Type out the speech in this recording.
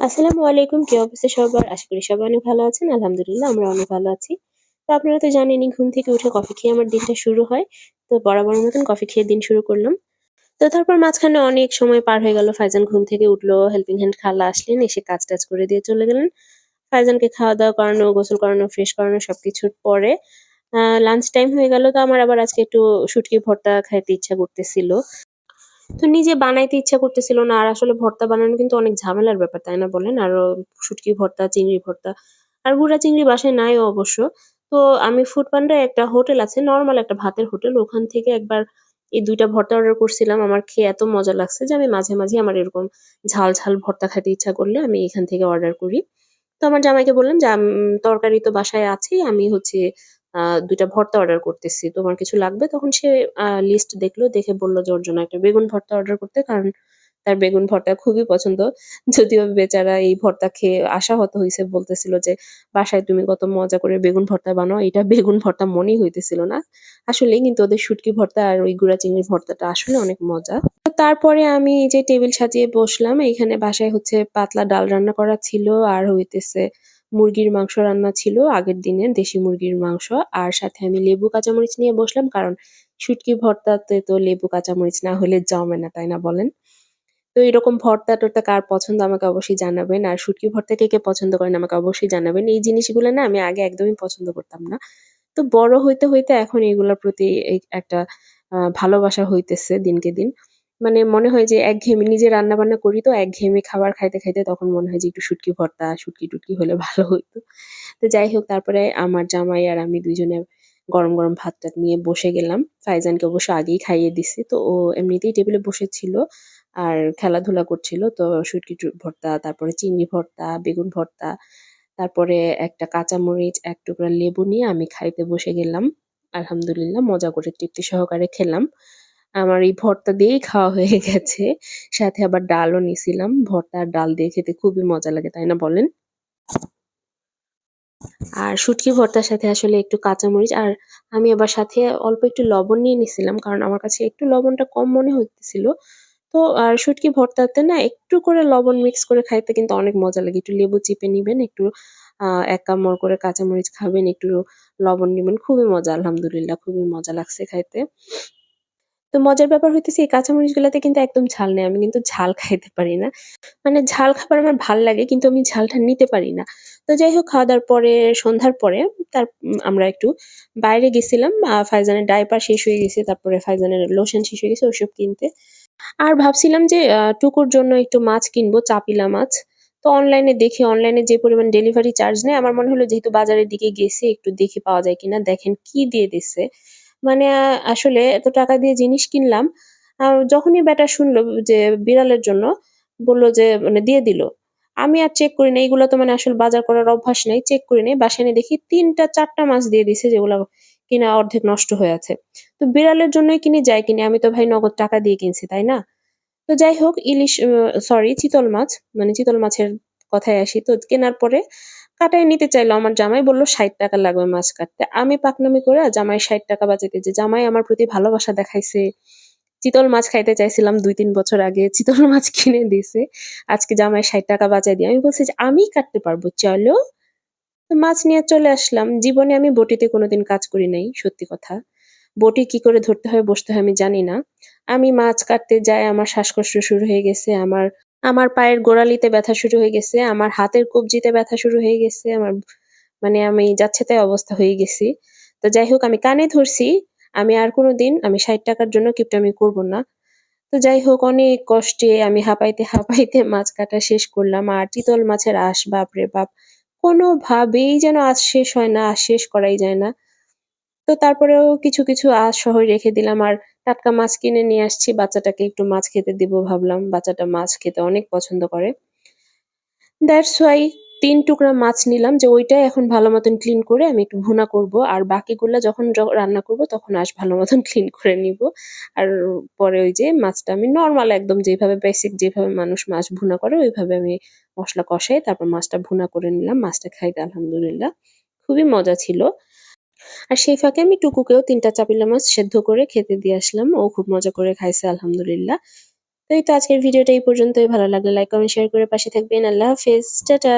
আসসালামু আলাইকুম, কি অবস্থা সবার? আশা করি সবাই অনেক ভালো আছেন। আলহামদুলিল্লাহ, আমরা অনেক ভালো আছি। তো আপনারা তো জানেনই, ঘুম থেকে উঠে কফি খেয়ে আমার দিনটা শুরু হয়। তো বরাবর মতন কফি খেয়ে দিন শুরু করলাম। তো তারপর মাঝখানে অনেক সময় পার হয়ে গেল। ফাইজান ঘুম থেকে উঠল হেল্পিং হ্যান্ড খালা আসলেন, এসে কাজ টাজ করে দিয়ে চলে গেলেন। ফাইজানকে খাওয়া দাওয়া করানো, গোসল করানো ফ্রেশ করানো সবকিছুর পরে লাঞ্চ টাইম হয়ে গেল। তো আমার আবার আজকে একটু শুটকি, ভর্তা খাইতে ইচ্ছা করতেছিল। তো নিজে বানাইতে ইচ্ছা করতেছিল না, আর আসলে ভর্তা বানানো কিন্তু অনেক ঝামেলার ব্যাপার, তাই না বলেন? আর শুটকি ভর্তা, চিংড়ি ভর্তা, আর গুড়া চিংড়ি বাসায় নাই অবশ্য। তো আমি ফুড পান্ডায় একটা হোটেল আছে, নর্মাল একটা ভাতের হোটেল, ওখান থেকে একবার এই দুইটা ভর্তা অর্ডার করছিলাম। আমার খেয়ে এত মজা লাগছে যে আমি মাঝে মাঝে আমার এরকম ঝাল ঝাল ভর্তা খেতে ইচ্ছা করলে আমি এখান থেকে অর্ডার করি। তো আমার জামাইকে বললাম যে তরকারি তো বাসায় আছেই, আমি হচ্ছে দুইটা ভর্তা অর্ডার করতেছি। তোমার কিছু লাগবে? তখন সে লিস্ট দেখল, দেখে বলল যে, ওর জন্য একটা বেগুন ভর্তা অর্ডার করতে। কারণ তার বেগুন ভর্তা খুবই পছন্দ। যদিও বেচারা এই ভর্তা খেয়ে আশাহত হয়েছে বলতেছিল যে, বাসায় তুমি কত মজা করে বেগুন ভর্তা বানাও। এটা বেগুন ভর্তা মনেই হইতেছিল না। আসলেই কিন্তু ওদের শুটকি ভর্তা আর ওই গুঁড়া চিংড়ির ভর্তাটা আসলে অনেক মজা। তারপরে আমি যে টেবিল সাজিয়ে বসলাম, এইখানে বাসায় হচ্ছে পাতলা ডাল রান্না করা ছিল আর হইতেছে মুরগির মাংস রান্না ছিল আগের দিনের দেশি মুরগির মাংস। আর সাথে আমি লেবু কাঁচামরিচ নিয়ে বসলাম, কারণ শুটকি ভর্তাতে তো লেবু কাঁচামরিচ না হলে জমে না, তাই না বলেন? তো এরকম ভর্তা টর্তা কার পছন্দ আমাকে অবশ্যই জানাবেন, আর শুটকি ভর্তা কে কে পছন্দ করেন আমাকে অবশ্যই জানাবেন। এই জিনিসগুলো না আমি আগে একদমই পছন্দ করতাম না। তো বড় হইতে হইতে এখন এগুলোর প্রতি একটা ভালোবাসা হইতেছে দিনকে দিন। মানে মনে হয় যে একঘেয়েমি, নিজে রান্না বান্না করি তো একঘেয়েমি খাবার খাইতে খাইতে তখন মনে হয় যে একটু শুটকি ভর্তা, শুটকি টুটকি হলে ভালো হইতো। তো যাই হোক, তারপরে আমার জামাই আর আমি দুজনে গরম গরম ভাত টাত নিয়ে বসে গেলাম। ফাইজানকে অবশ্য আগেই খাইয়ে দিছি। তো ও এমনিতেই টেবিলে বসেছিল আর খেলাধুলা করছিল। তো শুটকি ভর্তা, তারপরে চিংড়ি ভর্তা, বেগুন ভর্তা, তারপরে একটা কাঁচামরিচ, এক টুকরা লেবু নিয়ে আমি খাইতে বসে গেলাম। আলহামদুলিল্লাহ, মজা করে তৃপ্তি সহকারে খেলাম। আমার এই ভর্তা দিয়েই খাওয়া হয়ে গেছে। সাথে আবার ডালও নিছিলাম। ভর্তা আর ডাল দিয়ে খেতে খুবই মজা লাগে, তাই না বলেন? আর শুটকি ভর্তার সাথে আসলে একটু কাঁচামরিচ আর আমি আবার সাথে অল্প একটু লবণ নিয়ে নিছিলাম, কারণ আমার কাছে একটু লবণটা কম মনে হচ্ছিল তো আর শুটকি ভর্তাতে না একটু করে লবণ মিক্স করে খাইতে কিন্তু অনেক মজা লাগে। একটু লেবু চিপে নিবেন, একটু এক কামড় করে কাঁচামরিচ খাবেন, একটু লবণ নিবেন, খুবই মজা, আলহামদুলিল্লাহ, খুবই মজা লাগছে খাইতে। তো মজার ব্যাপার হইতেছে, এই কাঁচামরিচগুলাতে কিন্তু একদম ঝাল নেই। আমি কিন্তু ঝাল খাইতে পারি না। মানে ঝাল খাবার আমার ভালো লাগে, কিন্তু আমি ঝালটা নিতে পারি না। তো যাই হোক, খাওয়া দাওয়ার পরে, সন্ধ্যার পরে, তার আমরা একটু বাইরে গেছিলাম। ফাইজানের ডাইপার শেষ হয়ে গেছে, তারপরে ফাইজানের লোশন শেষ হয়ে গেছে ওইসব কিনতে। আর ভাবছিলাম যে টুকুর জন্য একটু মাছ কিনবো, চাপিলা মাছ। তো অনলাইনে দেখি, অনলাইনে যে পরিমাণ ডেলিভারি চার্জ নেয়, আমার মনে হলো যেহেতু বাজারের দিকে গেছি, একটু দেখে পাওয়া যায় কিনা, দেখেন কি দিয়ে দিচ্ছে মানে আসলে এত টাকা দিয়ে জিনিস কিনলাম যখনই ব্যাটা শুনলো যে বিড়ালের জন্য, বলল যে মানে দিয়ে দিল। আমি আর চেক করি না এগুলো তো মানে আসলে বাজার করার অভ্যাস নেই চেক করি নাই, বাসায় দেখি তিনটা চারটা মাছ দিয়ে দিছে যেগুলো কিনা অর্ধেক নষ্ট হয়ে আছে। তো বিড়ালের জন্যই কিনে, যাই কিনে, আমি তো ভাই নগদ টাকা দিয়ে কিনছি, তাই না? তো যাই হোক, ইলিশ সরি চিতল মাছ মানে চিতল মাছের কথায় আসি। তো কেনার পরে কাটায় নিতে চাইলো। আমার জামাই বলল, ষাট টাকা লাগবে মাছ কাটতে। আমি পাকনামি করে জামাই ষাট টাকা বাঁচাতে যে জামাই আমার প্রতি ভালোবাসা দেখাইছে। চিতল মাছ খাইতে চাইছিলাম দুই তিন বছর আগে। চিতল মাছ কিনে দিয়েছে আজকে জামাই ষাট টাকা বাঁচাই দিয়ে। আমি বলছি যে, আমি কাটতে পারব। চলো। মাছ নিয়ে চলে আসলাম। জীবনে আমি বটিতে কোনোদিন কাজ করি নাই, সত্যি কথা। বটি কি করে ধরতে হয়, বসতে হয় আমি জানি না। আমি মাছ কাটতে যাই, আমার শ্বাসকষ্ট শুরু হয়ে গেছে। আমার আমার পায়ের গোড়ালিতে ব্যথা শুরু হয়ে গেছে, আমার হাতের কবজিতে ব্যথা শুরু হয়ে গেছে, আমার মানে আমি যাচ্ছে তাই অবস্থা হয়ে গেছি। তো যাই হোক, আমি কানে ধরছি, আমি আর কোনো দিন আমি ষাট টাকার জন্য কিপটামি করব না। তো যাই হোক, অনেক কষ্টে আমি হাঁপাইতে হাঁপাইতে মাছ কাটা শেষ করলাম, আর চিতল মাছের আশ বাপরে বাপ, কোনোভাবেই যেন আজ শেষ হয় না আজ শেষ করাই যায় না। তো তারপরেও কিছু কিছু আজ সহ রেখে দিলাম, আর টাটকা মাছ কিনে নিয়ে আসছি, বাচ্চাটাকে একটু মাছ খেতে দিব ভাবলাম। বাচ্চাটা মাছ খেতে অনেক পছন্দ করে। দ্যাটস ওয়াই তিন টুকরা মাছ নিলাম যে ওইটাই এখন ভালো মতন ক্লিন করে আমি একটু ভুনা করব। আর বাকিগুলো যখন রান্না করব তখন আজ ভালো মতন ক্লিন করে নিব। আর পরে ওই যে মাছটা আমি নর্মাল একদম যেভাবে বেসিক যেভাবে মানুষ মাছ ভুনা করে ওইভাবে আমি মশলা কষাই তারপর মাছটা ভুনা করে নিলাম। মাছটা খাইতে আলহামদুলিল্লাহ। খুবই মজা ছিল। আর সেই ফাঁকে আমি টুকুকেও তিনটা চাপিলা মাছ সেদ্ধ করে খেতে দিয়ে আসলাম ও খুব মজা করে খাইছে আলহামদুলিল্লাহ তো এই তো আজকের ভিডিওটা এই পর্যন্তই। ভালো লাগলে লাইক, কমেন্ট, শেয়ার করে পাশে থাকবেন। আল্লাহ হাফেজ। টাটা।